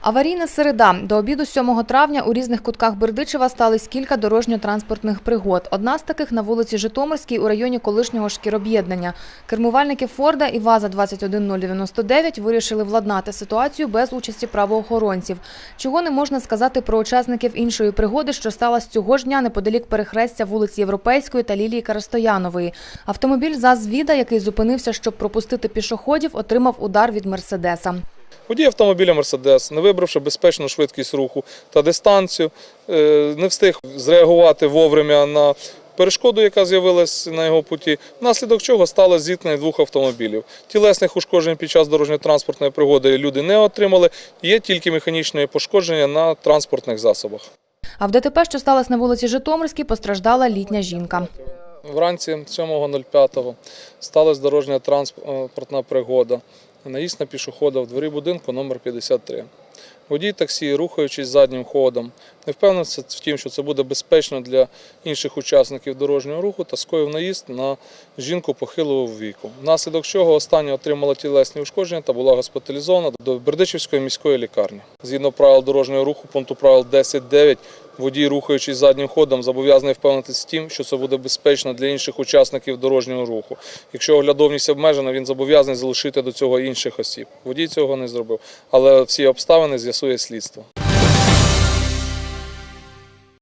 Аварійна середа. До обіду 7 травня у різних кутках Бердичева стались кілька дорожньо-транспортних пригод. Одна з таких на вулиці Житомирській у районі колишнього шкіроб'єднання. Кермувальники Форда і ВАЗа 21099 вирішили владнати ситуацію без участі правоохоронців. Чого не можна сказати про учасників іншої пригоди, що сталася цього ж дня неподалік перехрестя вулиць Європейської та Лілії Карастоянової. Автомобіль ЗАЗ-Віда, який зупинився, щоб пропустити пішоходів, отримав удар від Мерседеса. Водій автомобіля Мерседес, не вибравши безпечну швидкість руху та дистанцію, е, не встиг зреагувати вовремя на перешкоду, яка з'явилась на його путі, внаслідок чого стало зіткнення двох автомобілів. Тілесних ушкоджень під час дорожньо-транспортної пригоди люди не отримали, є тільки механічне пошкодження на транспортних засобах. А в ДТП, що сталося на вулиці Житомирській, постраждала літня жінка. Вранці 7.05 сталася дорожня транспортна пригода. Наїзд на пішохода в дворі будинку номер 53. Водій таксі, рухаючись заднім ходом, не впевнився в тім, що це буде безпечно для інших учасників дорожнього руху та скоїв наїзд на жінку похилого віку. Внаслідок чого остання отримала тілесні ушкодження та була госпіталізована до Бердичівської міської лікарні. Згідно правил дорожнього руху, пункту правил 10.9, водій, рухаючись заднім ходом, зобов'язаний впевнитися тим, що це буде безпечно для інших учасників дорожнього руху. Якщо оглядовність обмежена, він зобов'язаний залишити до цього інших осіб. Водій цього не зробив, але всі обставини з'ясує слідство.